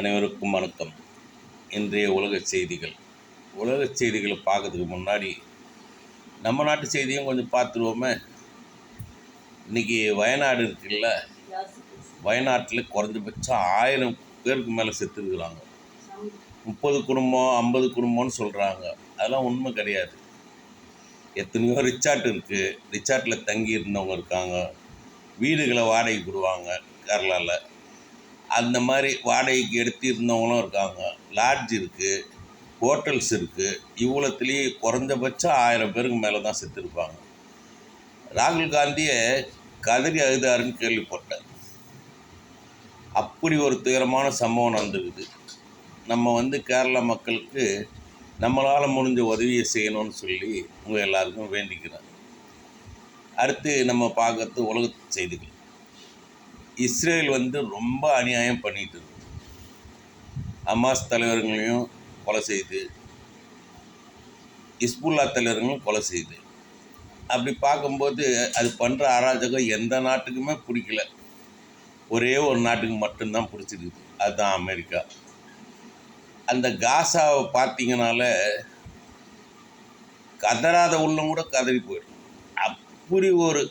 அனைவருக்கும் வணக்கம். இன்றைய உலக செய்திகள். உலக செய்திகளை பார்க்கறதுக்கு முன்னாடி நம்ம நாட்டு செய்தியும் கொஞ்சம் பார்த்துருவோமே. இன்றைக்கி வயநாடு இருக்குல்ல? வயநாட்டில் குறைஞ்சபட்சம் ஆயிரம் பேருக்கு மேலே செத்துருக்குறாங்க. முப்பது குடும்பம் ஐம்பது குடும்பம்னு சொல்கிறாங்க அதெல்லாம் உண்மை கிடையாது. எத்தனையோ ரிச்சார்ட் இருக்குது ரிச்சார்ட்டில் தங்கி இருந்தவங்க இருக்காங்க. வீடுகளை வாடகைக்கு விடுவாங்க கேரளாவில் அந்த மாதிரி வாடகைக்கு எடுத்து இருந்தவங்களும் இருக்காங்க. லாட்ஜ் இருக்குது ஹோட்டல்ஸ் இருக்குது இவ்வளோத்துலேயே குறைஞ்சபட்சம் ஆயிரம் பேருக்கு மேலே தான் செத்துருப்பாங்க. ராகுல் காந்தியை கதறி அழுதாருன்னு கேள்விப்பட்டேன். அப்படி ஒரு துயரமான சம்பவம் நடந்திருக்குது. நம்ம வந்து கேரளா மக்களுக்கு நம்மளால் முடிஞ்ச உதவியை செய்யணும்னு சொல்லி உங்கள் எல்லாருக்கும் வேண்டிக்கிறேன். அடுத்து நம்ம பார்க்கறது உலக செய்திகள். இஸ்ரேல் வந்து ரொம்ப அநியாயம் பண்ணிட்டு இருக்கு. அமாஸ் தலைவர்களையும் கொலை செய்து இஸ்புல்லா தலைவர்களும் கொலை செய்து. அப்படி பார்க்கும்போது அது பண்ணுற அராஜகம் எந்த நாட்டுக்குமே பிடிக்கல. ஒரே ஒரு நாட்டுக்கு மட்டும்தான் பிடிச்சிருக்குது. அதுதான் அமெரிக்கா. அந்த காசாவை பார்த்தீங்கனால கதறாத உள்ளம் கூட கதறி போயிடும். அப்படி ஒரு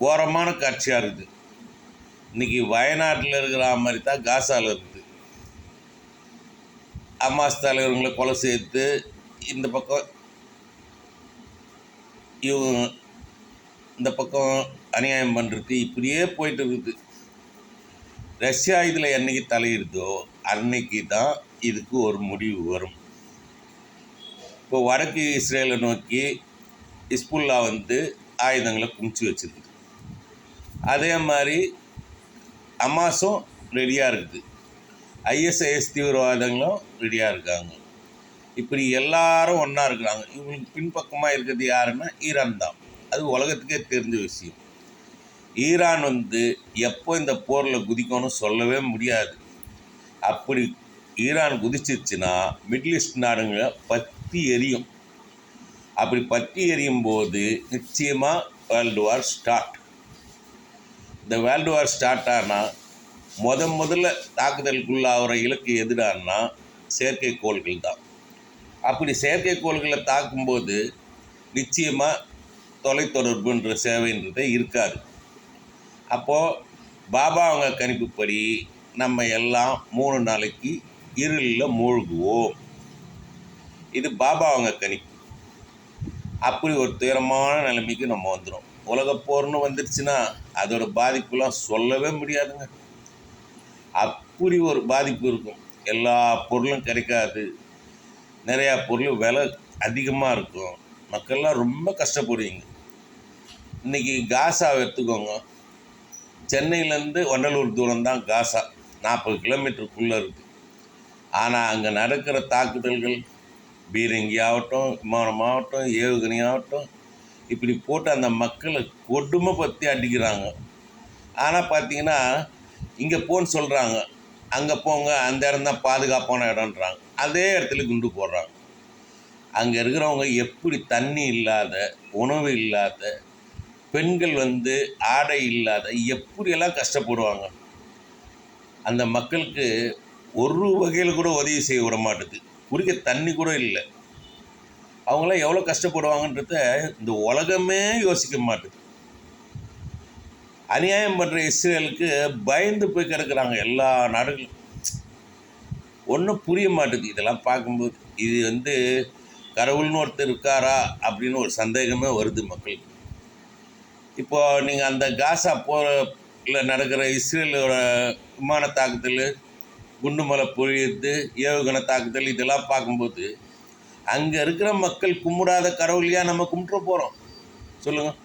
கோரமான காட்சியாக இருக்குது. இன்னைக்கு வயநாட்டில் இருக்கிற மாதிரி தான் காசாவில் இருக்குது. அம்மாஸ் தலைவர்களை கொலை சேர்த்து இந்த பக்கம் இவங்க இந்த பக்கம் அநியாயம் பண்ணுறதுக்கு இப்படியே போயிட்டு இருக்குது. ரஷ்யா இதில் என்னைக்கு தலையிடுதோ அன்னைக்கு தான் இதுக்கு ஒரு முடிவு வரும். இப்போ வடக்கு இஸ்ரேலை நோக்கி இஸ்புல்லா வந்து ஆயுதங்களை குமிச்சு வச்சிருக்குது. அதே மாதிரி அமாஸும் ரெடியாக இருக்குது ஐஎஸ்ஐஎஸ் தீவிரவாதங்களும் ரெடியாக இருக்காங்க இப்படி எல்லாரும் ஒன்றா இருக்கிறாங்க. இவங்களுக்கு பின்பக்கமாக இருக்கிறது யாருன்னா ஈரான் தான். அது உலகத்துக்கே தெரிஞ்ச விஷயம். ஈரான் வந்து எப்போ இந்த போரில் குதிக்கணும்னு சொல்லவே முடியாது. அப்படி ஈரான் குதிச்சிருச்சுன்னா மிடில் ஈஸ்ட் நாடுங்க பற்றி எரியும். அப்படி பற்றி எரியும் போது நிச்சயமாக வேர்ல்டு வார் ஸ்டார்ட். இந்த வேர்ல்டு வார் ஸ்டார்ட் ஆனால் முத முதல்ல தாக்குதலுக்குள்ளாகிற இலக்கு எதிரானா செயற்கைக்கோள்கள் தான் அப்படி செயற்கைக்கோள்களை தாக்கும்போது நிச்சயமாக தொலைத்தொடர்புன்ற சேவைன்றதே இருக்காது. அப்போது பாபா அவங்க கணிப்புப்படி நம்ம எல்லாம் மூணு நாளைக்கு இருளில் மூழ்குவோம். இது பாபா அவங்க கணிப்பு. அப்படி ஒரு துயரமான நிலைமைக்கு நம்ம வந்துடும் உலகப்போர்னு வந்துடுச்சுன்னா அதோட பாதிப்புலாம் சொல்லவே முடியாதுங்க. அப்படி ஒரு பாதிப்பு இருக்கும். எல்லா பொருளும் கிடைக்காது. நிறையா பொருள் விலை அதிகமாக இருக்கும். மக்கள்லாம் ரொம்ப கஷ்டப்படுவீங்க. இன்றைக்கி காசாவை எடுத்துக்கோங்க. சென்னையிலேருந்து வண்டலூர் தூரம் தான் காசா. நாற்பது கிலோமீட்டருக்குள்ளே இருக்குது ஆனால் அங்கே நடக்கிற தாக்குதல்கள் பீரங்கி ஆகட்டும் விமானம் ஆகட்டும் ஏவுகணை ஆகட்டும் இப்படி போட்டு அந்த மக்களை கொடுமைப்படுத்தி அடிக்கிறாங்க. ஆனால் பார்த்தீங்கன்னா இங்கே போன்னு சொல்கிறாங்க அங்கே போங்க அந்த இடம் தான் பாதுகாப்பான இடம்ன்றாங்க. அதே இடத்துல குண்டு போடுறாங்க. அங்கே இருக்கிறவங்க எப்படி தண்ணி இல்லாத உணவு இல்லாத பெண்கள் வந்து ஆடை இல்லாத எப்படியெல்லாம் கஷ்டப்படுவாங்க? அந்த மக்களுக்கு ஒரு வகையில் கூட உதவி செய்ய விட மாட்டுது. குடிக்க தண்ணி கூட இல்லை. அவங்களாம் எவ்வளோ கஷ்டப்படுவாங்கன்றத இந்த உலகமே யோசிக்க மாட்டுது. அநியாயம் பண்ணுற இஸ்ரேலுக்கு பயந்து போய் கிடக்குறாங்க எல்லா நாடுகளும். ஒன்றும் புரிய மாட்டுது. இதெல்லாம் பார்க்கும்போது இது வந்து கடவுள்னு ஒருத்தர் இருக்காரா அப்படின்னு ஒரு சந்தேகமே வருது மக்களுக்கு. இப்போ நீங்கள் அந்த காசா போரில் நடக்கிற இஸ்ரேலோட விமான தாக்குதல் குண்டுமலை பொழியது ஏவுகணை தாக்குதல் இதெல்லாம் பார்க்கும்போது அங்கே இருக்கிற மக்கள் கும்பிடாத கடவுளையாக நம்ம கும்பிட்டு போகிறோம் சொல்லுங்கள்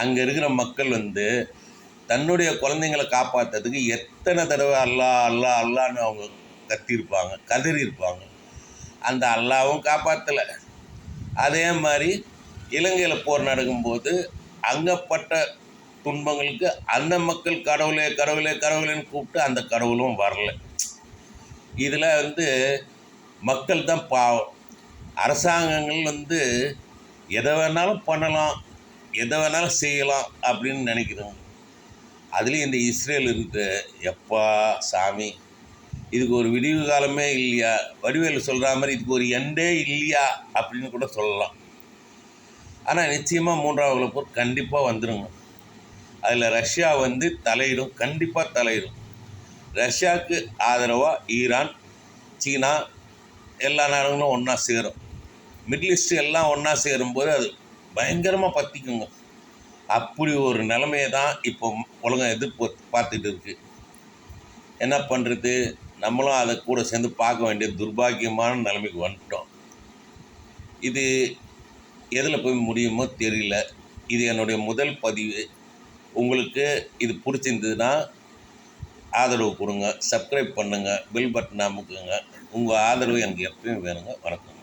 அங்கே இருக்கிற மக்கள் வந்து தன்னுடைய குழந்தைங்களை காப்பாற்றுறதுக்கு எத்தனை தடவை அல்லா அல்லா அல்லான்னு அவங்க கத்தியிருப்பாங்க கதறியிருப்பாங்க. அந்த அல்லாவும் காப்பாற்றலை அதே மாதிரி இலங்கையில் போர் நடக்கும்போது அங்கப்பட்ட துன்பங்களுக்கு அந்த மக்கள் கடவுளே கடவுளே கடவுளேன்னு கூப்பிட்டு அந்த கடவுளும் வரல. இதில் வந்து மக்கள் தான் பாவம். அரசாங்கங்கள் வந்து எதை வேணாலும் பண்ணலாம் எதை வேணாலும் செய்யலாம் அப்படின்னு நினைக்கிறோம் அதுலேயும் இந்த இஸ்ரேல் இருக்கு எப்பா சாமி. இதுக்கு ஒரு விடிவு காலமே இல்லையா? வடிவேலு சொல்கிற மாதிரி இதுக்கு ஒரு எண்டே இல்லையா? அப்படின்னு கூட சொல்லலாம். ஆனால் நிச்சயமாக மூன்றாவது போர் கண்டிப்பாக வந்துடுங்க அதில் ரஷ்யா வந்து தலையிடும் கண்டிப்பாக தலையிடும். ரஷ்யாவுக்கு ஆதரவாக ஈரான் சீனா எல்லா நாடுகளும் ஒன்றா சேரும். மிடில் ஈஸ்ட் எல்லாம் ஒன்றா சேரும்போது அது பயங்கரமாக பற்றிக்குங்க அப்படி ஒரு நிலைமையை தான் இப்போ உலகம் எதிர்ப்பு பார்த்துட்டு இருக்குது என்ன பண்ணுறது நம்மளும் அதை கூட சேர்ந்து பார்க்க வேண்டிய துர்பாக்கியமான நிலைமைக்கு வந்துட்டோம். இது எதில் போய் முடியுமோ தெரியல. இது என்னுடைய முதல் பதிவு. உங்களுக்கு இது பிடிச்சிருந்ததுன்னா ஆதரவு கொடுங்க. சப்ஸ்கிரைப் பண்ணுங்கள் பில் பட்டன் அமுக்குங்க. உங்கள் ஆதரவு எனக்கு எப்பயும் வேணுங்க. வணக்கம்